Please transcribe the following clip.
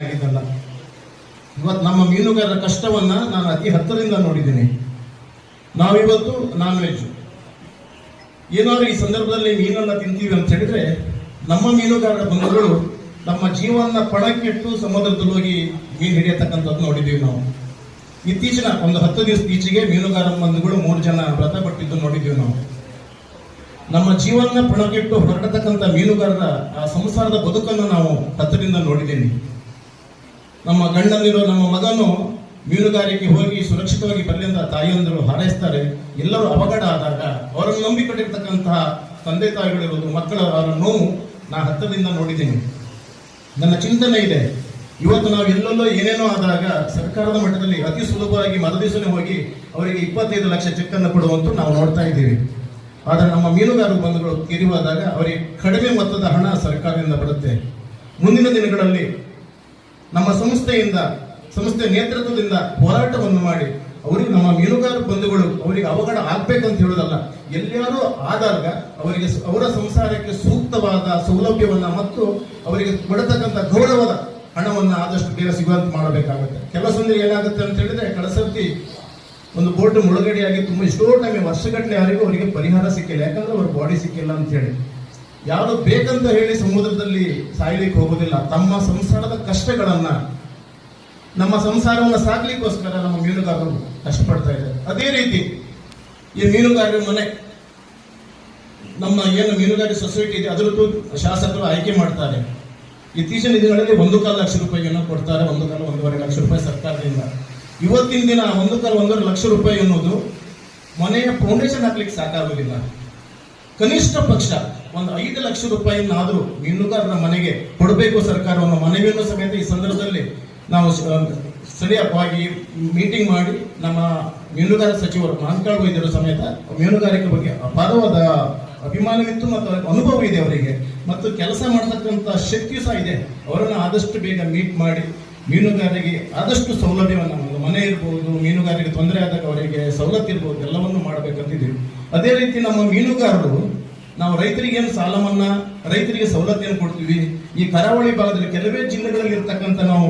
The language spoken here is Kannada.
ಆಗಿದ್ದಲ್ಲ. ಇವತ್ತು ನಮ್ಮ ಮೀನುಗಾರರ ಕಷ್ಟವನ್ನ ನಾನು ಅತಿ ಹತ್ತಿರದಿಂದ ನೋಡಿದ್ದೀನಿ. ನಾವಿವತ್ತು ನಾನ್ ವೆಜ್ ಏನಾದ್ರು ಈ ಸಂದರ್ಭದಲ್ಲಿ ಮೀನನ್ನ ತಿಂತೀವಿ ಅಂತ ಹೇಳಿದ್ರೆ, ನಮ್ಮ ಮೀನುಗಾರರ ಬಂಧುಗಳು ನಮ್ಮ ಜೀವನ ಪಣಕ್ಕಿಟ್ಟು ಸಮುದ್ರದಲ್ಲಿ ಹೋಗಿ ಮೀನು ಹಿಡಿಯತಕ್ಕಂಥದ್ದು ನೋಡಿದ್ದೀವಿ ನಾವು. ಇತ್ತೀಚಿನ ಒಂದು ಹತ್ತು ದಿವಸ ಈಚೆಗೆ ಮೀನುಗಾರ ಬಂಧುಗಳು ಮೂರು ಜನ ಮೃತಪಟ್ಟಿದ್ದು ನೋಡಿದ್ದೀವಿ ನಾವು. ನಮ್ಮ ಜೀವನ ಪಣಕ್ಕಿಟ್ಟು ಹೊರಡತಕ್ಕಂಥ ಮೀನುಗಾರರ ಆ ಸಂಸಾರದ ಬದುಕನ್ನು ನಾವು ಹತ್ತಿರದಿಂದ ನೋಡಿದ್ದೀನಿ ನಮ್ಮ ಗಂಡನಿರೋ ನಮ್ಮ ಮಗನು ಮೀನುಗಾರಿಕೆ ಹೋಗಿ ಸುರಕ್ಷಿತವಾಗಿ ಬರಲಿ ಅಂತ ತಾಯಿಯಂದರು ಹಾರೈಸ್ತಾರೆ. ಎಲ್ಲರೂ ಅವಘಡ ಆದಾಗ ಅವರನ್ನು ನಂಬಿಕೊಂಡಿರ್ತಕ್ಕಂತಹ ತಂದೆ ತಾಯಿಗಳಿರುವುದು ಮಕ್ಕಳ ಅವರ ನೋವು ನಾ ಹತ್ತದಿಂದ ನೋಡಿದ್ದೀನಿ. ನನ್ನ ಚಿಂತನೆ ಇದೆ. ಇವತ್ತು ನಾವು ಎಲ್ಲೆಲ್ಲೋ ಏನೇನೋ ಆದಾಗ ಸರ್ಕಾರದ ಮಟ್ಟದಲ್ಲಿ ಅತಿ ಸುಲಭವಾಗಿ ಮರದಿಸಲು ಹೋಗಿ ಅವರಿಗೆ ಇಪ್ಪತ್ತೈದು ಲಕ್ಷ ಚೆಕ್ಕನ್ನು ಕೊಡುವಂತೂ ನಾವು ನೋಡ್ತಾ ಇದ್ದೀವಿ. ಆದರೆ ನಮ್ಮ ಮೀನುಗಾರರು ಬಂಧುಗಳು ತೀರಿವಾದಾಗ ಅವರಿಗೆ ಕಡಿಮೆ ಮೊತ್ತದ ಹಣ ಸರ್ಕಾರದಿಂದ ಬರುತ್ತೆ. ಮುಂದಿನ ದಿನಗಳಲ್ಲಿ ನಮ್ಮ ಸಂಸ್ಥೆಯಿಂದ, ಸಂಸ್ಥೆ ನೇತೃತ್ವದಿಂದ ಹೋರಾಟವನ್ನು ಮಾಡಿ, ಅವರಿಗೆ ನಮ್ಮ ಮೀನುಗಾರ ಬಂಧುಗಳು ಅವರಿಗೆ ಅವಘಡ ಅಂತ ಹೇಳೋದಲ್ಲ ಎಲ್ಲಾರು ಆದಾಗ ಅವರಿಗೆ ಅವರ ಸಂಸಾರಕ್ಕೆ ಸೂಕ್ತವಾದ ಸೌಲಭ್ಯವನ್ನ ಮತ್ತು ಅವರಿಗೆ ಕೊಡತಕ್ಕಂಥ ಗೌರವದ ಹಣವನ್ನ ಆದಷ್ಟು ಬೇಗ ಸಿಗುವಂತೆ ಮಾಡಬೇಕಾಗುತ್ತೆ. ಕೆಲಸಂದ್ರೆ ಏನಾಗುತ್ತೆ ಅಂತ ಹೇಳಿದ್ರೆ ಕಳಸರ್ತಿ ಒಂದು ಬೋಟ್ ಮುಳುಗಡೆಯಾಗಿ ತುಂಬ ಎಷ್ಟೋ ಟೈಮ್ ವರ್ಷಗಟ್ಟಲೆ ಯಾರಿಗೂ ಅವರಿಗೆ ಪರಿಹಾರ ಸಿಕ್ಕಿಲ್ಲ. ಯಾಕಂದ್ರೆ ಅವ್ರ ಬಾಡಿ ಸಿಕ್ಕಿಲ್ಲ ಅಂತ ಹೇಳಿ. ಯಾರು ಬೇಕಂತ ಹೇಳಿ ಸಮುದ್ರದಲ್ಲಿ ಸಾಯ್ಲಿಕ್ಕೆ ಹೋಗೋದಿಲ್ಲ. ತಮ್ಮ ಸಂಸಾರದ ಕಷ್ಟಗಳನ್ನ, ನಮ್ಮ ಸಂಸಾರವನ್ನು ಸಾಕ್ಲಿಕ್ಕೋಸ್ಕರ ನಮ್ಮ ಮೀನುಗಾರರು ಕಷ್ಟಪಡ್ತಾ ಇದ್ದಾರೆ. ಅದೇ ರೀತಿ ಈ ಮೀನುಗಾರರ ಮನೆ, ನಮ್ಮ ಏನು ಮೀನುಗಾರಿಕೆ ಸೊಸೈಟಿ ಇದೆ, ಅದರದ್ದು ಶಾಸಕರು ಆಯ್ಕೆ ಮಾಡ್ತಾರೆ. ಇತ್ತೀಚಿನ ದಿನಗಳಲ್ಲಿ ಒಂದು ಕಾಲು ಲಕ್ಷ ರೂಪಾಯಿಯನ್ನು ಕೊಡ್ತಾರೆ, ಒಂದು ಕಾಲು ಒಂದೂವರೆ ಲಕ್ಷ ರೂಪಾಯಿ ಸರ್ಕಾರದಿಂದ. ಇವತ್ತಿನ ದಿನ ಒಂದು ಕಾಲು ಒಂದೂವರೆ ಲಕ್ಷ ರೂಪಾಯಿ ಅನ್ನೋದು ಮನೆಯ ಫೌಂಡೇಶನ್ ಹಾಕ್ಲಿಕ್ಕೆ ಸಾಕಾಗೋದಿಲ್ಲ ಕನಿಷ್ಠ ಪಕ್ಷ ಒಂದು ಐದು ಲಕ್ಷ ರೂಪಾಯಿಯನ್ನಾದರೂ ಮೀನುಗಾರರ ಮನೆಗೆ ಕೊಡಬೇಕು ಸರ್ಕಾರವನ್ನು ಮನವಿಯನ್ನು ಸಮೇತ ಈ ಸಂದರ್ಭದಲ್ಲಿ ನಾವು ಸ್ಥಳೀಯವಾಗಿ ಮೀಟಿಂಗ್ ಮಾಡಿ ನಮ್ಮ ಮೀನುಗಾರ ಸಚಿವರು ಮಾಂಕಾಳ್ ವೈದ್ಯರು ಸಮೇತ ಮೀನುಗಾರಿಕೆ ಬಗ್ಗೆ ಅಪಾರವಾದ ಅಭಿಮಾನವಿತ್ತು ಮತ್ತು ಅನುಭವ ಇದೆ ಅವರಿಗೆ. ಮತ್ತು ಕೆಲಸ ಮಾಡತಕ್ಕಂಥ ಶಕ್ತಿ ಸಹ ಇದೆ. ಅವರನ್ನು ಆದಷ್ಟು ಬೇಗ ಮೀಟ್ ಮಾಡಿ ಮೀನುಗಾರರಿಗೆ ಆದಷ್ಟು ಸೌಲಭ್ಯವನ್ನು ಮನೆ ಇರ್ಬೋದು ಮೀನುಗಾರರಿಗೆ ತೊಂದರೆ ಆದಾಗ ಅವರಿಗೆ ಸವಲತ್ತು ಇರ್ಬೋದು, ಎಲ್ಲವನ್ನು ಮಾಡಬೇಕಂತಿದ್ದೀವಿ ಅದೇ ರೀತಿ ನಮ್ಮ ಮೀನುಗಾರರು, ನಾವು ರೈತರಿಗೆ ಏನು ಸಾಲ ಮನ್ನಾ ರೈತರಿಗೆ ಸವಲತ್ತನ್ನು ಕೊಡ್ತೀವಿ, ಈ ಕರಾವಳಿ ಭಾಗದಲ್ಲಿ ಕೆಲವೇ ಜಿಲ್ಲೆಗಳಲ್ಲಿ ಇರ್ತಕ್ಕಂಥ ನಾವು